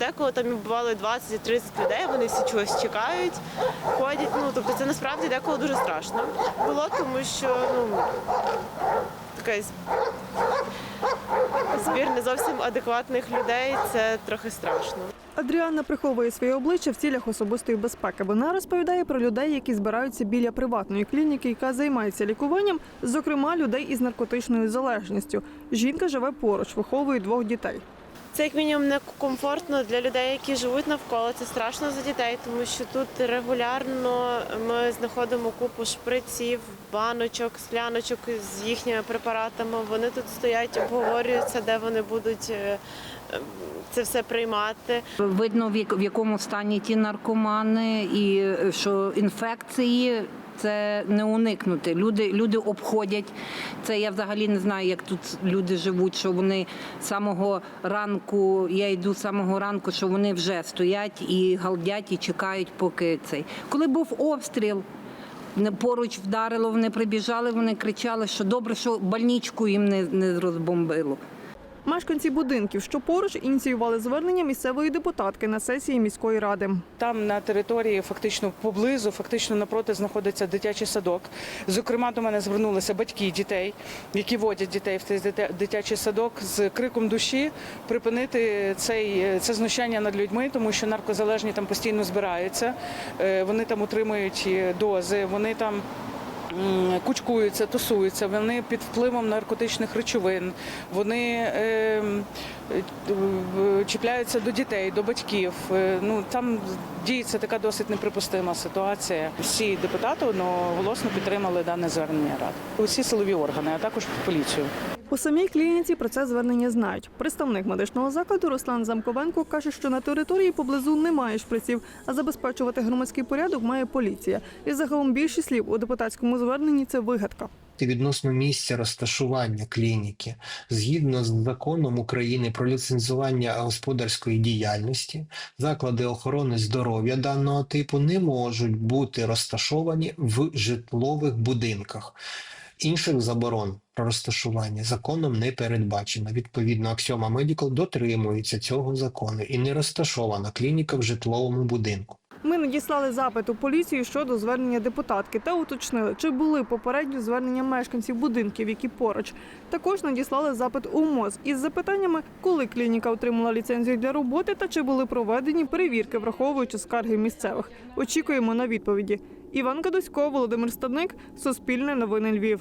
деколи там бувало 20-30 людей, вони всі чогось чекають, ходять. Ну тобто це насправді деколи дуже страшно було, тому що ну така збір не зовсім адекватних людей. Це трохи страшно. Адріана приховує своє обличчя в цілях особистої безпеки. Вона розповідає про людей, які збираються біля приватної клініки, яка займається лікуванням, зокрема людей із наркотичною залежністю. Жінка живе поруч, виховує двох дітей. Це як мінімум некомфортно для людей, які живуть навколо. Це страшно за дітей, тому що тут регулярно ми знаходимо купу шприців, баночок, скляночок з їхніми препаратами. Вони тут стоять, обговорюються, де вони будуть е, е, це все приймати. Видно, в якому стані ті наркомани, і е, що інфекції це не уникнути. Люди, люди обходять. Це я взагалі не знаю, як тут люди живуть, що вони самого ранку, я йду самого ранку, що вони вже стоять і галдять, і чекають, поки цей. Коли був обстріл. Поруч вдарило, вони прибіжали, вони кричали, що добре, що больничку їм не, не розбомбило. Мешканці будинків, що поруч, ініціювали звернення місцевої депутатки на сесії міської ради. Там на території, фактично поблизу, фактично напроти знаходиться дитячий садок. Зокрема, до мене звернулися батьки дітей, які водять дітей в цей дитя- дитячий садок з криком душі припинити цей це знущання над людьми, тому що наркозалежні там постійно збираються. Е, Вони там утримують дози, вони там. Кучкуються, тусуються, вони під впливом наркотичних речовин, вони е, е, чіпляються до дітей, до батьків. Е, Ну там діється така досить неприпустима ситуація. Всі депутати одноголосно підтримали дане звернення ради. Усі силові органи, а також поліцію. У самій клініці про це звернення знають. Представник медичного закладу Руслан Замковенко каже, що на території поблизу немає шприців, а забезпечувати громадський порядок має поліція. І загалом більшість слів у депутатському зверненні це вигадка. відносно місця розташування клініки згідно з законом України про ліцензування господарської діяльності, заклади охорони здоров'я даного типу не можуть бути розташовані в житлових будинках. Інших заборон про розташування законом не передбачено. Відповідно, Аксіома Медікал дотримується цього закону і не розташована клініка в житловому будинку. Ми надіслали запит у поліцію щодо звернення депутатки та уточнили, чи були попередньо звернення мешканців будинків, які поруч. Також надіслали запит у МОЗ із запитаннями, коли клініка отримала ліцензію для роботи та чи були проведені перевірки, враховуючи скарги місцевих. Очікуємо на відповіді. Іван Кадусько, Володимир Стадник, Суспільне новини Львів.